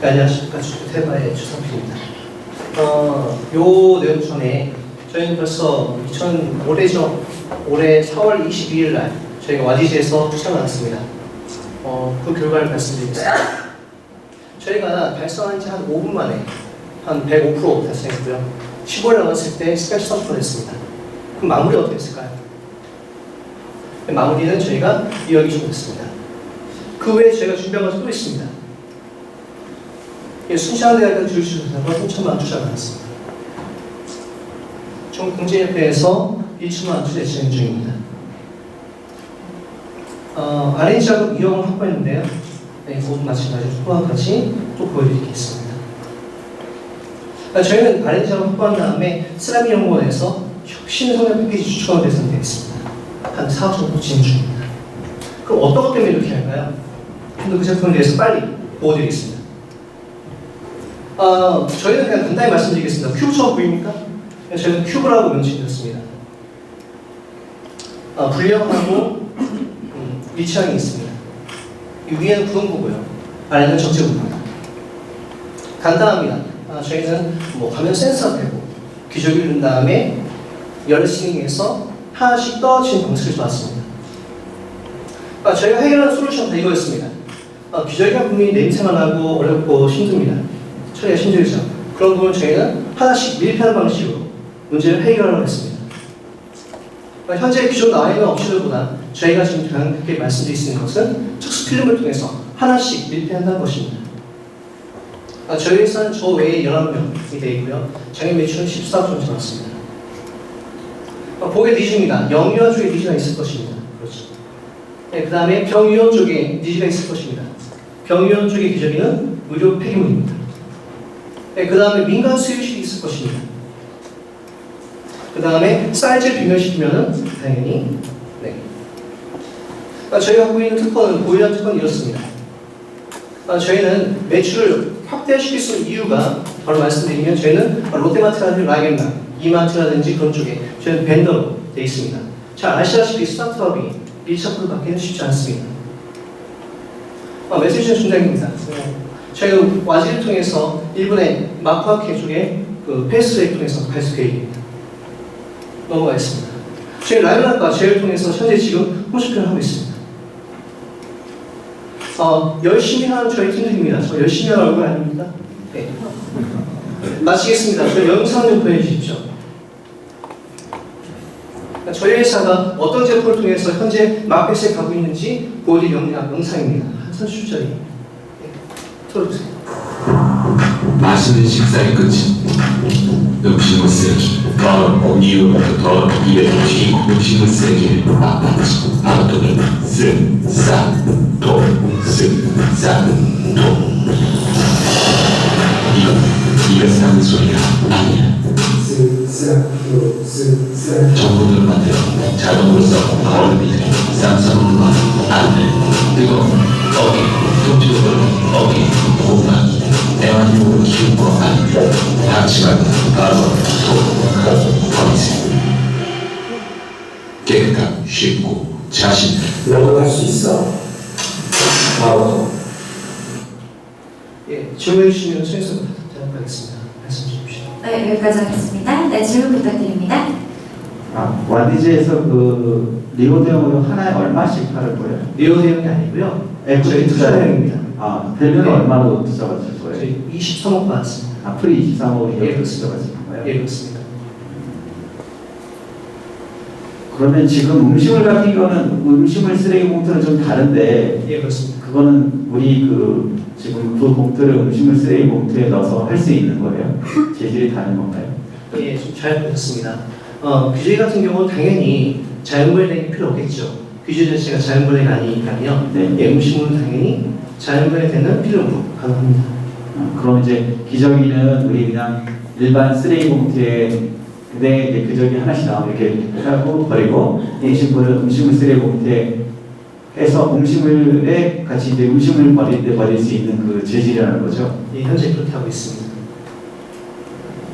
네, 안녕하십니까 주택과의 주상필입니다. 어, 요 내용 전에 저희는 벌써 2000 올해죠. 올해 4월 22일 날 저희가 와디즈에서 추천을 했습니다. 어, 그 결과를 말씀드리겠습니다. 저희가 달성한 지 한 5분 만에 한 105% 달성했고요. 15일 남았을 때 스페셜 선포를 했습니다. 그럼 마무리 어떻게 했을까요? 마무리는 저희가 2억이 좀 됐습니다. 그 외에 저희가 준비한 것도 또 있습니다. 예, 순시간대학교 주주조사가 3천만 투자가 나왔습니다. 총 공제협회에서 1천만 투자 진행 중입니다. 어, R&D 작업 2억을 확보했는데요. 네, 모두 마찬가지로 소화까지 또 보여드리겠습니다. 아, 저희는 R&D 작업 확보한 다음에 쓰라미 연구원에서 혁신 성장 패키지 추천을 대상되어 있습니다. 한 4억 정도 진행 중입니다. 그럼 어떤 것 때문에 이렇게 할까요? 좀더그 제품에 대해서 빨리 보여드리겠습니다. 어, 저희는 그냥 간단히 말씀드리겠습니다. 큐브처럼 보입니까? 저희는 큐브라고 명칭드렸습니다. 어, 불량하고 음, 위치항이 있습니다. 이 위에는 구동부고요. 아래는 적재부입니다. 간단합니다. 아, 저희는 뭐 화면 센서 대고 기저귀를 넣은 다음에 열 스닝에서 하나씩 떨어지는 방식을 좋았습니다. 아, 저희가 해결하는 솔루션은 이거였습니다. 아, 기저귀가 분명히 냄새가 나고 어렵고 힘듭니다. 처리가 힘들죠. 그런 부분 저희는 하나씩 밀폐하는 방식으로 문제를 해결하려고 했습니다. 아, 현재 기존 나와 있는 업체들보다 저희가 지금 강하게 말씀드릴 수 있는 것은 특수 필름을 통해서 하나씩 밀폐한다는 것입니다. 아, 저희 회사는 저 외에 11명이 되어 있고요. 장애 매출은 14억 정도 나왔습니다. 아, 보게 니즈입니다. 영유아 쪽에 니즈가 있을 것입니다. 그렇죠. 네, 그 다음에 병유원 쪽에 니즈가 있을 것입니다. 병유원 쪽의 기저귀는 의료 폐기물입니다. 네, 그 다음에 민간 수유실이 있을 것입니다. 그 다음에 사이즈를 비교시키면은 당연히 네. 아, 저희가 갖고 있는 특허는 보이란 특허는 이렇습니다. 아, 저희는 매출을 확대시킬 수 있는 이유가 바로 말씀드리면 저희는 롯데마트라든지 라겐나, 이마트라든지 그런 쪽에 저희는 벤더로 되어 있습니다. 잘 아시다시피 스타트업이 1차 받기는 쉽지 않습니다. 아, 메시지는 중장입니다. 저희가 와지를 통해서 일본의 마쿠아케 쪽에 그 페이스를 통해서 갈수 계획입니다. 넘어가겠습니다. 저희 라이브락과 제휴를 통해서 현재 지금 홈쇼핑을 하고 있습니다. 어, 열심히 하는 저희 팀들입니다. 저 열심히 하는 얼굴 아닙니까? 네. 마치겠습니다. 저 영상 좀 보여주십시오. 그러니까 저희 회사가 어떤 제품을 통해서 현재 마켓에 가고 있는지 보여드릴 영- 영상입니다. 한 30초짜리. 네. 틀어주세요. 맛있는 식사의 끝이 음식물 쓰레기 더 이후부터 더 입에 음식물 쓰레기를 맛봤지 바로도는 쓱싹도 쓱싹도 이건 입에서 나는 소리가 아니야 전분으로 만들어 자동으로서 얼음이들이 쌈싸먹는 안돼 뜨거운 어기 통증으로 어기 고막 애완용으로 키운 거 아니면 하지만 바로 톡톡 버리세요 깨끗하고 쉽고 자신 넘어갈 수 있어. 바로 예, 질문해 주시면 수행서 대답하겠습니다. 네, 여기까지 하겠습니다. 네, 질문 부탁드립니다. 아, 와디즈에서 그 리오 대용으로 하나에 얼마씩 팔을 거예요? 리오 대응이 아니고요. 에코티 저희 투자 대응입니다. 아, 되면 네. 얼마로 투자가 될 거예요? 저희 23억 받았습니다. 앞으로 23억이 예, 될 거예요? 예, 그렇습니다. 그러면 지금 음식물 같은 경우는 음식물 쓰레기 봉투는 좀 다른데 예, 그렇습니다. 그거는 우리 그 지금 그 봉투를 음식물 쓰레기 봉투에 넣어서 할 수 있는 거예요? 재질이 다른 건가요? 예, 좀잘 보셨습니다. 어, 규제 같은 경우는 당연히 자연분해되기 필요 없겠죠. 규제 자체가 자연분해가 아니니까요. 네. 예, 음식물은 당연히 자연분해되는 필름으로 가능합니다. 아, 그럼 이제 기저귀는 우리 그냥 일반 쓰레기 봉투에 근데 이제 기저귀 하나씩 나오면 이렇게 하고 버리고 음식물은 음식물 쓰레기 봉투에 해서 음식물에 같이 이제 음식물 버릴 때 버릴 수 있는 그 재질이라는 거죠. 예, 현재 그렇게 하고 있습니다.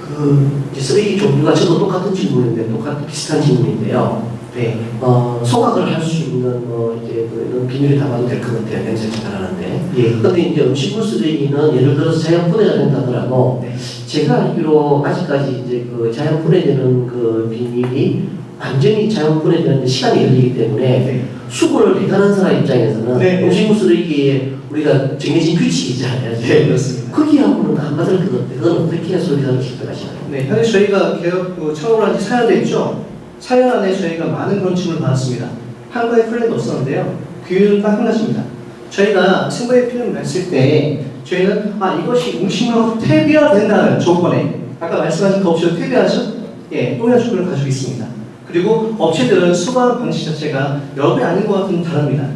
그 쓰레기 종류가 저도 똑같은지 모르는데 똑같은 비슷한 질문인데요. 네. 어, 소각을 할 수 있는 뭐 이제 그 이런 비닐에 담아도 될 것 같아요. 냄새가 잘하는데. 예. 근데 이제 음식물 쓰레기는 예를 들어서 자연 분해가 된다더라도 네. 제가 알기로 아직까지 이제 그 자연 분해되는 그 비닐이 완전히 자연 분해되는데 시간이 걸리기 때문에 네. 수거를 대단한 사람 입장에서는 네. 음식물 쓰레기에 우리가 정해진 규칙이 있잖아요. 네, 그렇습니다. 거기하고는 안 받을 것 같아요. 그건 어떻게 소비자를 기억하시나요? 네, 현재 저희가 개업 그 창업을 한 지 4년 됐죠. 4년 안에 저희가 많은 질문을 받았습니다. 한 가지 플랜도 없었는데요. 규율은 딱한 가지입니다. 저희가 승부의 필름을 냈을 때 저희는 아 이것이 음식물로 퇴비화된다는 조건에 아까 말씀하신 그 옵션 퇴비하죠? 예, 또한 조건을 가지고 있습니다. 그리고 업체들은 수거하는 방식 자체가 여러 개 아닌 것 같은 다릅니다.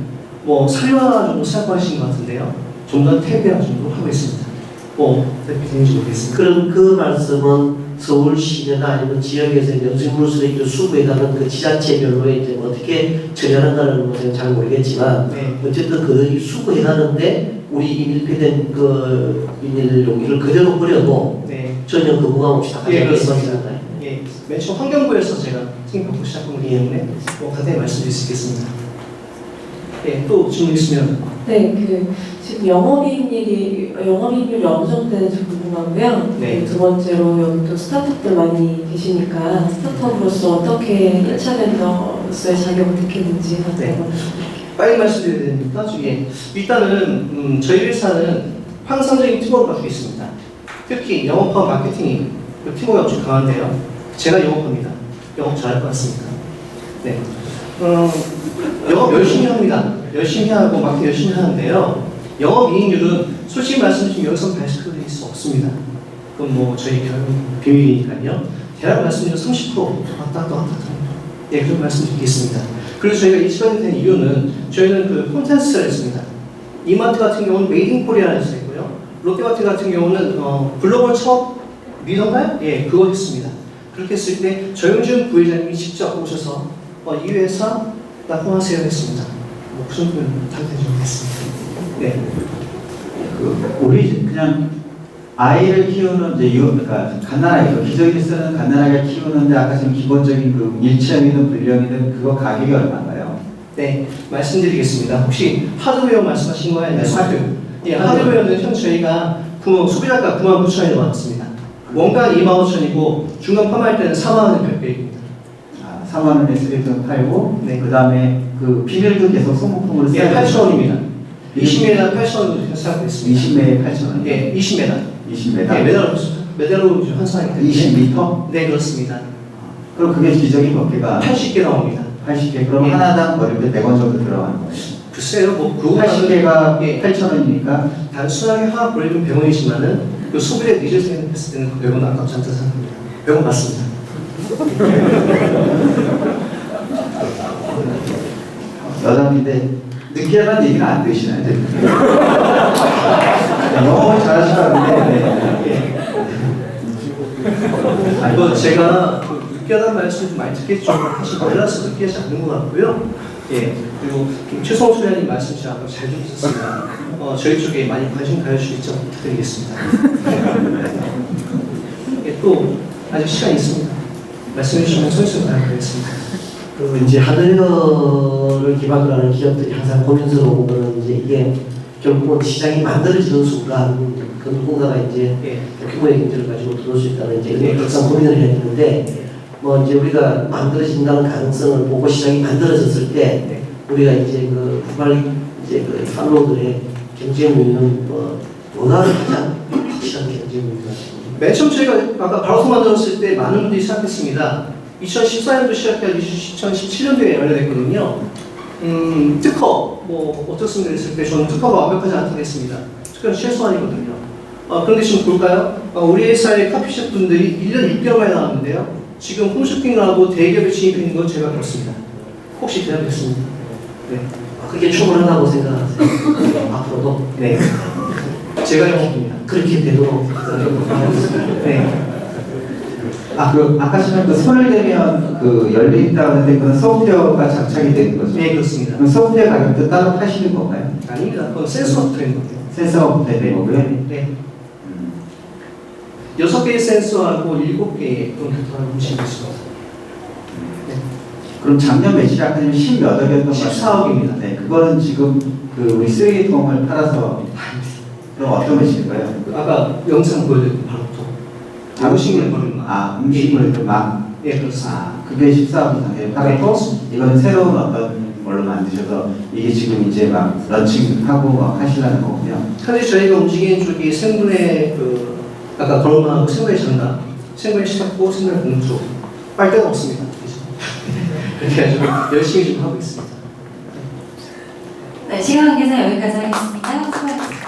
뭐 사료화 정도 생각하시는 것 같은데요. 좀 더 퇴비화 정도 하고 있습니다. 뭐 되는지 모르겠습니다. 그럼 그 말씀은 서울시나 아니면 지역에서 이제 음식물 쓰레기를 수거해가는 그 지자체별로 이제 어떻게 처리한다는 것은 잘 모르겠지만 네. 어쨌든 그 수거해 가는데 우리 이 밀폐된 그 비닐 용기를 그대로 버려도 네. 전혀 그 부담 없이 다 예, 가져갈 수 그렇습니다. 맨 처음 환경부에서 제가 승인받고 시작한 거기 때문에 뭐 간단히 말씀드릴 수 있겠습니다. 예, 또 질문 있으면 네, 그 지금 영업이익률이 영업이익률이 어느 정도 되는지 궁금하고요. 네. 두 번째로 여기 또 스타트업들 많이 계시니까 스타트업으로서 어떻게 1차 벤더로서의 자격을 느끼는지 네. 한번 빨리 말씀드려야 됩니까? 예. 일단은 음, 저희 회사는 환상적인 팀워크를 가지고 있습니다. 특히 영업과 마케팅이 그 팀워크가 아주 강한데요. 제가 영업합니다. 영업 잘할 것 같습니다. 네. 어, 영업 열심히 합니다. 열심히 하고 마케팅 열심히 하는데요. 영업 이익률은 솔직히 말씀드리면 여기서 발표드릴 수 없습니다. 그건 뭐 저희 결국 비밀이니까요. 대략 말씀드리면 30% 왔다 갔다 왔다 갔다 예, 그런 말씀드리겠습니다. 그래서 저희가 이 시간이 된 이유는 저희는 그 콘텐츠를 했습니다. 이마트 같은 경우는 메이드 인 코리아를 했고요. 롯데마트 같은 경우는 어, 글로벌 창업 리더인가요? 예, 그거 했습니다. 그렇게 했을 때 조영준 부회장님이 직접 오셔서 어, 이 회사 납품하세요 했습니다. 뭐, 그 정도면 답변이 모르겠습니다. 네. 그 우리 그냥 아이를 키우는 이제 이거 그러니까 간단하게 기저귀 쓰는 간단하게 키우는데 아까 지금 기본적인 그 일체형이든 불량이든 그거 가격이 얼마인가요? 네, 말씀드리겠습니다. 혹시 하드웨어 말씀하신 거예요? 아니면 하드? 예, 하드웨어는 현 저희가 구- 소비자가 9만 9천 원에 나왔습니다. 원가 2만 5천이고 중간 판매할 때는 4만 원의 별도입니다. 아, 4만 원에 쓰레기통 팔고 네. 그 다음에 그 비닐도 계속 소모품으로 예, 써야 8천 원입니다. 예. 20m 8천 원으로 생각했습니다. 20매에 8천 원. 예, 20m. 20m. 예, 매달 매달로 환산하기 때문에. 20m? 네, 그렇습니다. 그럼 그게 기저귀 몇 개가 80개 나옵니다. 80개. 그럼 예. 하나당 버릴 때 100원 정도 들어가는 거예요. 글쎄요, 뭐 그거 80개가 예. 8,000원이니까 단순하게 하나 버리면 100원이지만은 그 소비의 니즈 생각했을 때는 그 100원 아깝지 않다 생각합니다. 100원 맞습니다. 여담인데 느끼하다는 얘기는 안 들으시나요? 영어 잘하시라는데 네. 아, 이거 제가 그 느끼하다는 말씀 좀 많이 듣겠죠. 사실 몰라서 느끼하지 않는 것 같고요. 예, 그리고 좀 최성호 소장님 말씀 제가 아까 잘 들으셨습니다. 어, 저희 쪽에 많이 관심 가져주실 점 부탁드리겠습니다. 예, 또 아직 시간이 있습니다. 말씀해 주시면 선수 나가겠습니다. 그 이제 하드웨어를 기반으로 하는 기업들이 항상 고민스러운 거는 이제 이게 결국은 시장이 만들어지는 순간 그 누군가가 이제 예, 규모의 경제를 가지고 들어올 수 있다는 이제 네, 이런 항상 고민을 해야 되는데 뭐 이제 우리가 만들어진다는 가능성을 보고 시장이 만들어졌을 때 네. 우리가 이제 그 후발 이제 그 팔로들의 경쟁률은 뭐 뭐가 가장 확실한 경쟁률인가 싶습니다. 맨 처음 저희가 아까 바로서 만들었을 때 많은 분들이 시작했습니다. 2014년도 시작해 2017년도에 연료됐거든요. 음, 특허, 뭐, 어떻습니까? 했을 때 저는 특허가 완벽하지 않다고 했습니다. 특허는 최소한이거든요. 어, 그런데 지금 볼까요? 어, 우리 회사의 커피숍 분들이 1년 6개월 만에 나왔는데요. 지금 홈쇼핑을 하고 대기업에 진입해 있는 건 제가 그렇습니다. 혹시 대답했습니다. 네. 아, 그게 충분하다고 생각하세요? 앞으로도 네. 제가 영업입니다. 그렇게 되도록 네. 아, 그 아까 전에 그 손을 대면 그 열린다 하는데 그건 소프트웨어가 장착이 되는 거죠? 네, 그렇습니다. 그럼 소프트웨어 가격도 따로 파시는 건가요? 아닙니다. 그건 센서가 붙어있는 거예요. 센서가 붙어있는 거고요. 네. 음. 여섯 개의 센서하고 일곱 개의 그런 교통을 움직이고 있습니다. 네. 그럼 작년 매출이 아까 좀 10몇 억이었던 것 같아요. 14억입니다. 네, 그거는 지금 그 우리 쓰레기통을 팔아서 그럼 어떤 매출인가요? 아까 영상 보여드린 바로 또 음식물 버리는 거. 아, 음식물 그 막 예, 그렇습니다. 아, 그게 14억 이상에 팔았고 이거는 새로운 어떤 걸로 만드셔서 이게 지금 이제 막 런칭하고 막 하시려는 거군요. 현재 저희가 움직이는 쪽이 생분해 그 아까 걸음하고 생분해 장갑, 생분해 시작고 생분해 봉투 빨대가 없습니다. 그래서 열심히 좀 하고 있습니다. 네, 시간 관계상 여기까지 하겠습니다. 수고하셨습니다.